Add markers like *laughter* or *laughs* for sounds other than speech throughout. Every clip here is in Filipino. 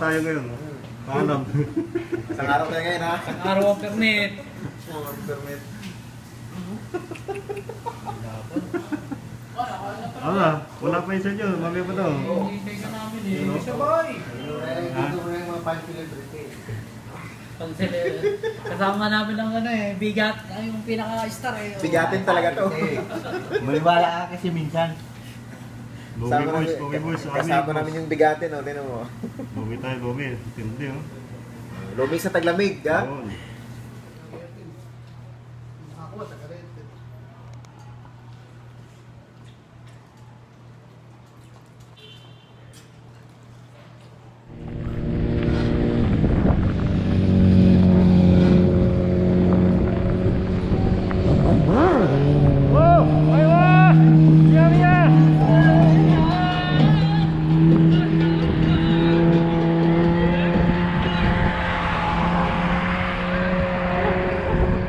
tayo ngayon. Paalam. Isang araw tayo ngayon ha. Ang araw ang permit. Oh, permit. Wala, wala pa isa dyan. Mamaya pa daw. Hintay ka namin eh. Ano? Sabay. Dito mo na yung mga fan celebrity. Pansel eh. Kasama namin ang ano eh. Bigat. Ay, yung pinaka-star eh. Bigatin talaga to. *laughs* Maniwala ka kasi minsan. Bumi Kasama boys, namin- bumi boys. Kasama namin yung bigatin, oh. Tinan mo. Bumi tayo, bumi. Tindi oh. Lumi sa taglamig, ha? Yun.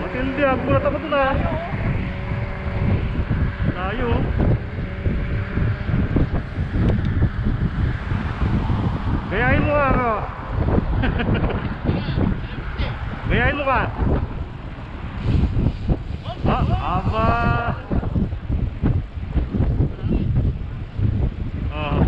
Matindi, ang bulat ako dun ah. Layo. oh. Gayahin mo nga ako. Gayahin mo ka. Ah, aba. Ah. *laughs*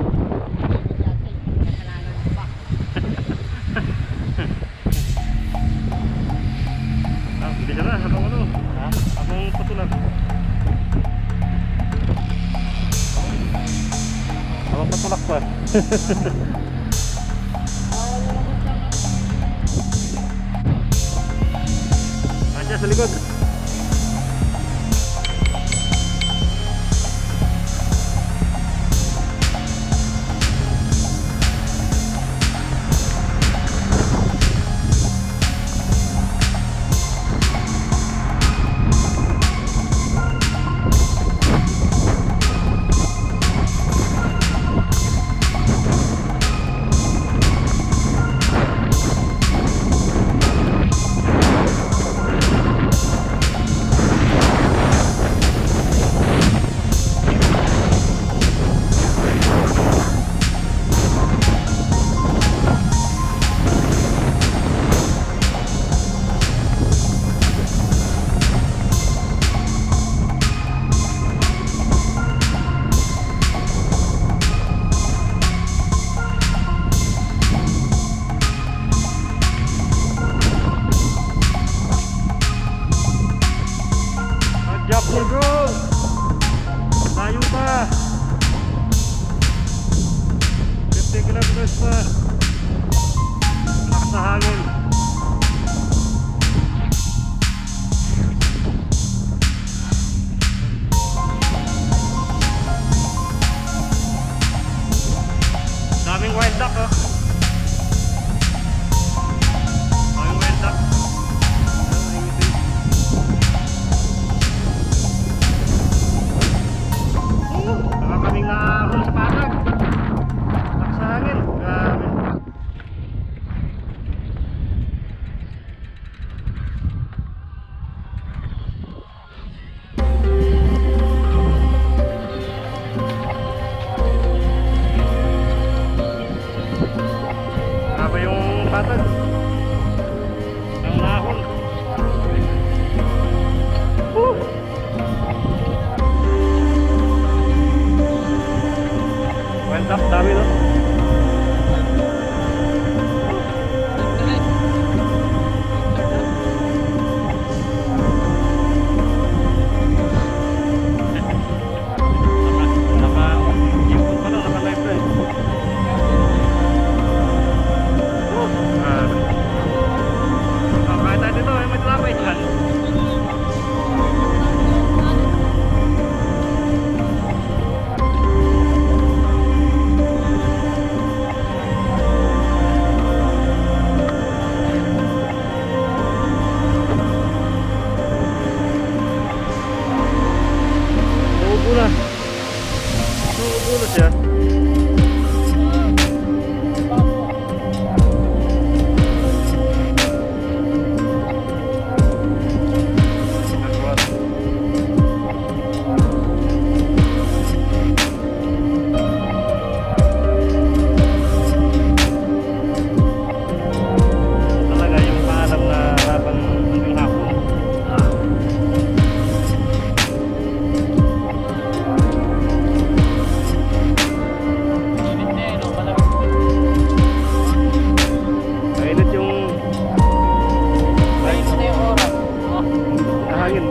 Ah, hindi ka na. Habang ano? Ha? Habang patulak. Habang patulak pa. *laughs*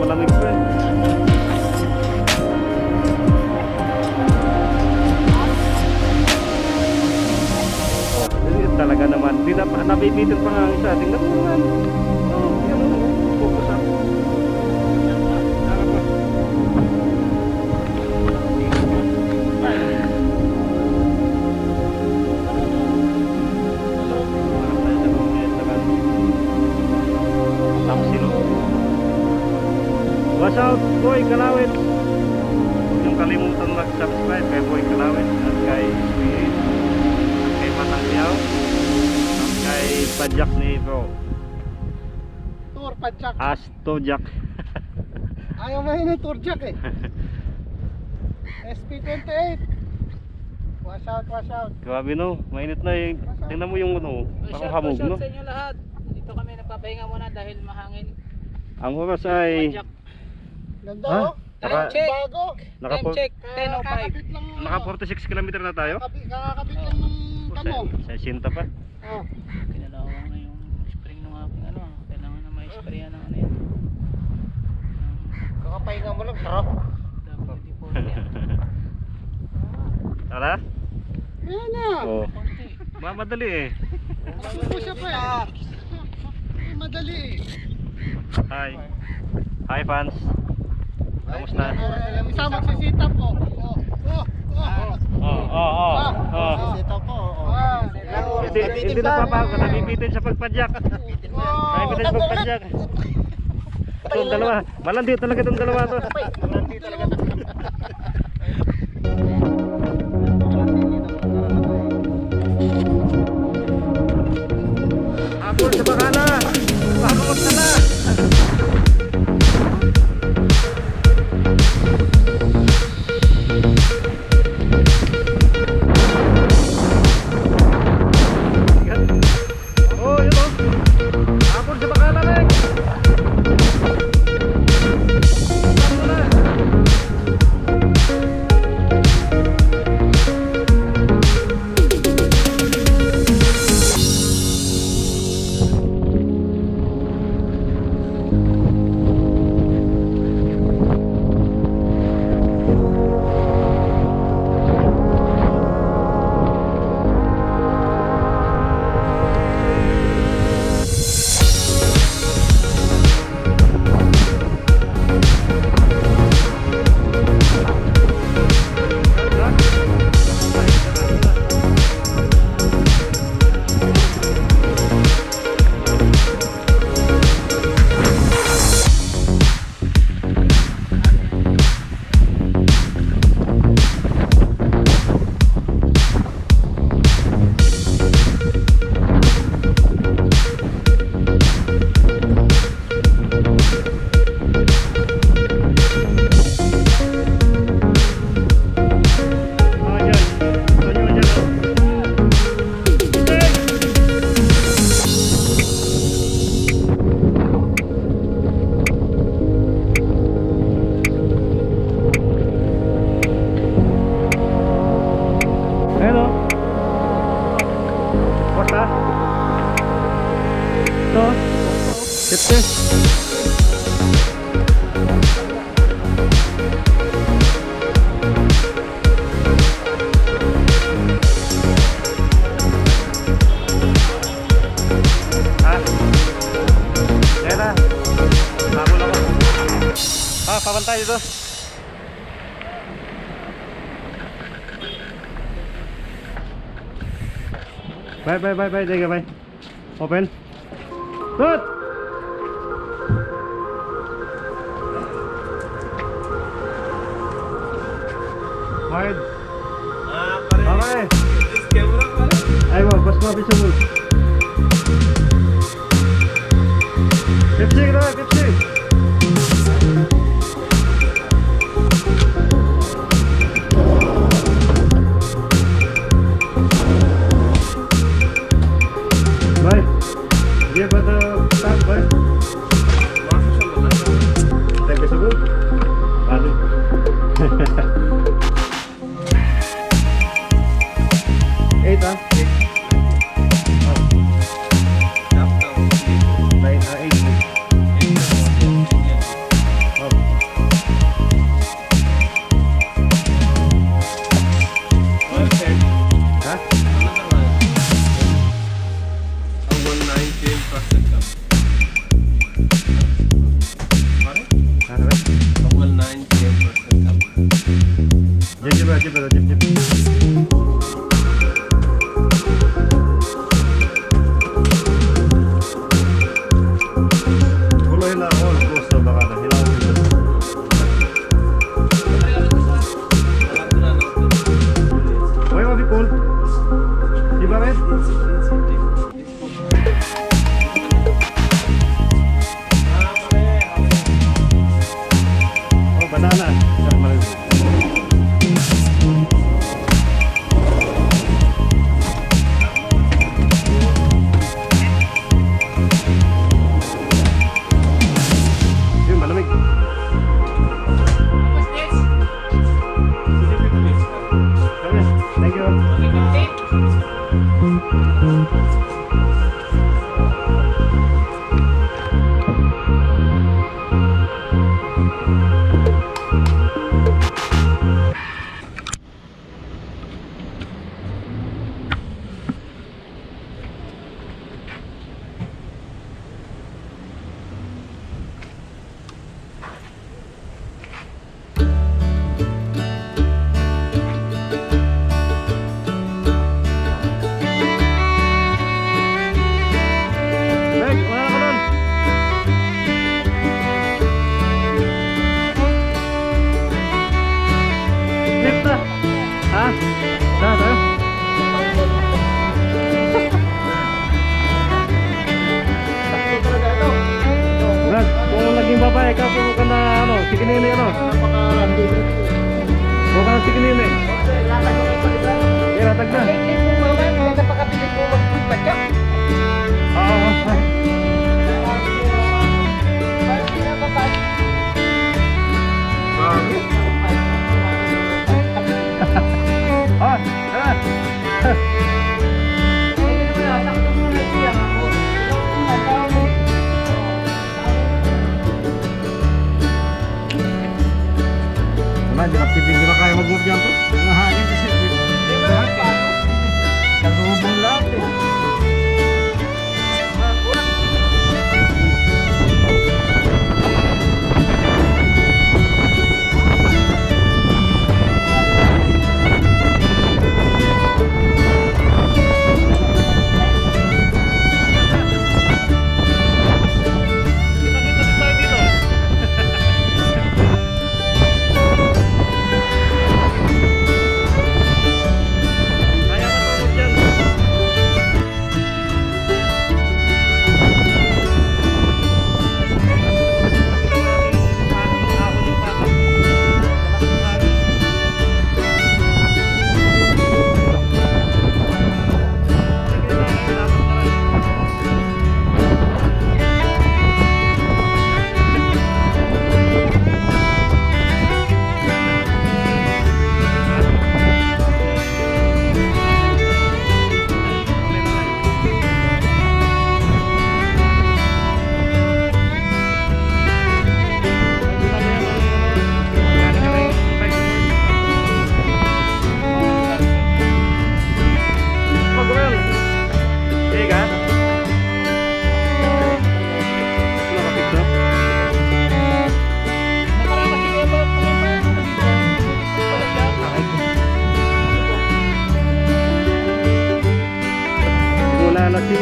malamig po eh. Talaga naman, di na, nabibitin pa nga ang isa. Tingnan mo naman. Boy Kalawit! Huwag niyong kalimutan mag-subscribe kay Boy Kalawit at kay Sweet at kay Matang Siyaw at kay Pajak ni Bro Tour pa Jack. Asto Jack *laughs* Ayaw na yun yung tour Jack eh. *laughs* SP28. Wash out, wash out. Grabe no, mainit na eh. Tingnan mo yung ano, parang hamog no. sa inyo lahat. Dito kami nagpapahinga muna dahil mahangin. Ang oras ay. Ganda Ha? oh. Naka- check. Bago. naka, Time check, 10.05. Kakabit lang. naka 46 km na tayo. Kakabit, kakabit lang ng kamo. Sa, sa Sinta pa. Oh. Kinalawang na yung spring ng aking ano. ah. Kailangan na may sprayan ng ano yan. Kakapahinga mo lang, sarap. WD-40 yan. *laughs* Tara? Yan na. Oh. Konti. Mamadali eh. Masuko siya pa eh. Madali eh. Hi. Hi fans. Kamusta? Isa magsisita po. Oh, oh, oh. Oh, oh, oh. oh. Sisita po. Oh. Hindi, hindi na papako, nabibitin sa pagpadyak. Nabibitin sa pagpadyak. Itong dalawa, malandi talaga itong dalawa to. Hindi talaga Ha? Ayan na. Habol ako. Ha, dito. Bye, bye, bye, bye. Teka, bye. Open. Good! Hard. Okay. Ay, wag. Bas mo, bisa mo. Pepsi, na, It's, it's, naging babae ka, kung ka na ano, sige nini ano. Kung ka na sige nini. Kaya latag na. Oo, oo. Ah, ah. Nakipin di na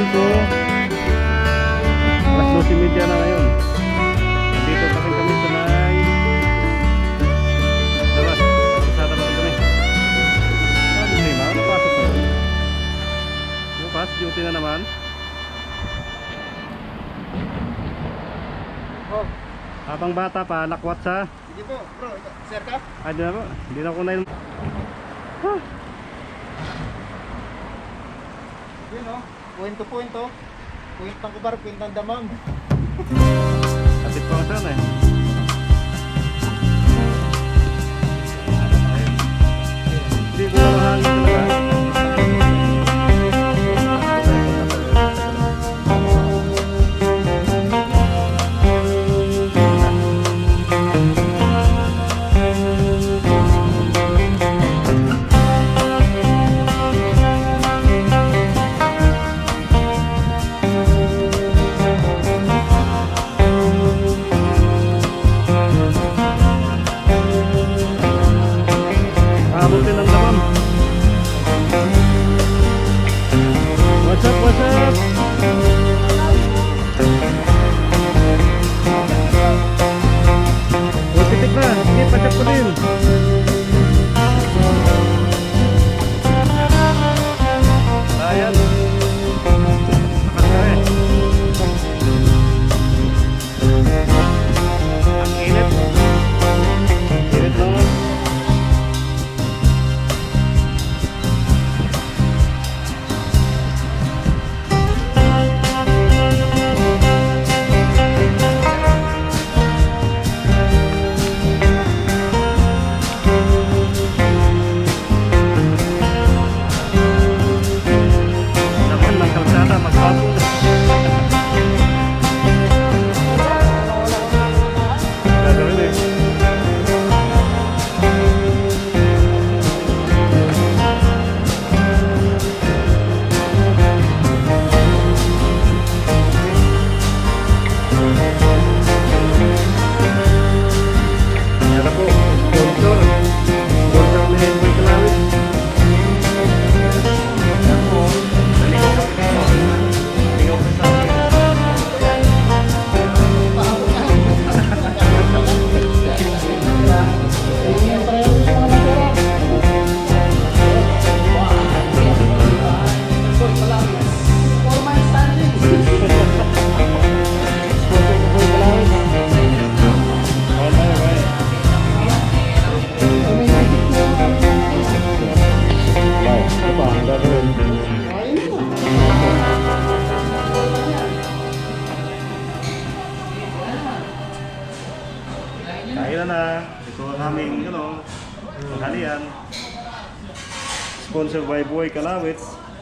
Mula alas 5 alas 12.30 na ngayon. Nandito pa rin kami sa may labas pasada pa rin kami. Sabi ni Ma, ano pasok ko bukas duty na naman. Oh, habang bata pa lakwat sa sige po, bro. Sir ka? ay di na po hindi na ko na yun. Yun oh. Point to point ng kubar, point ng damam. Kapit pa sana eh. Hindi ko na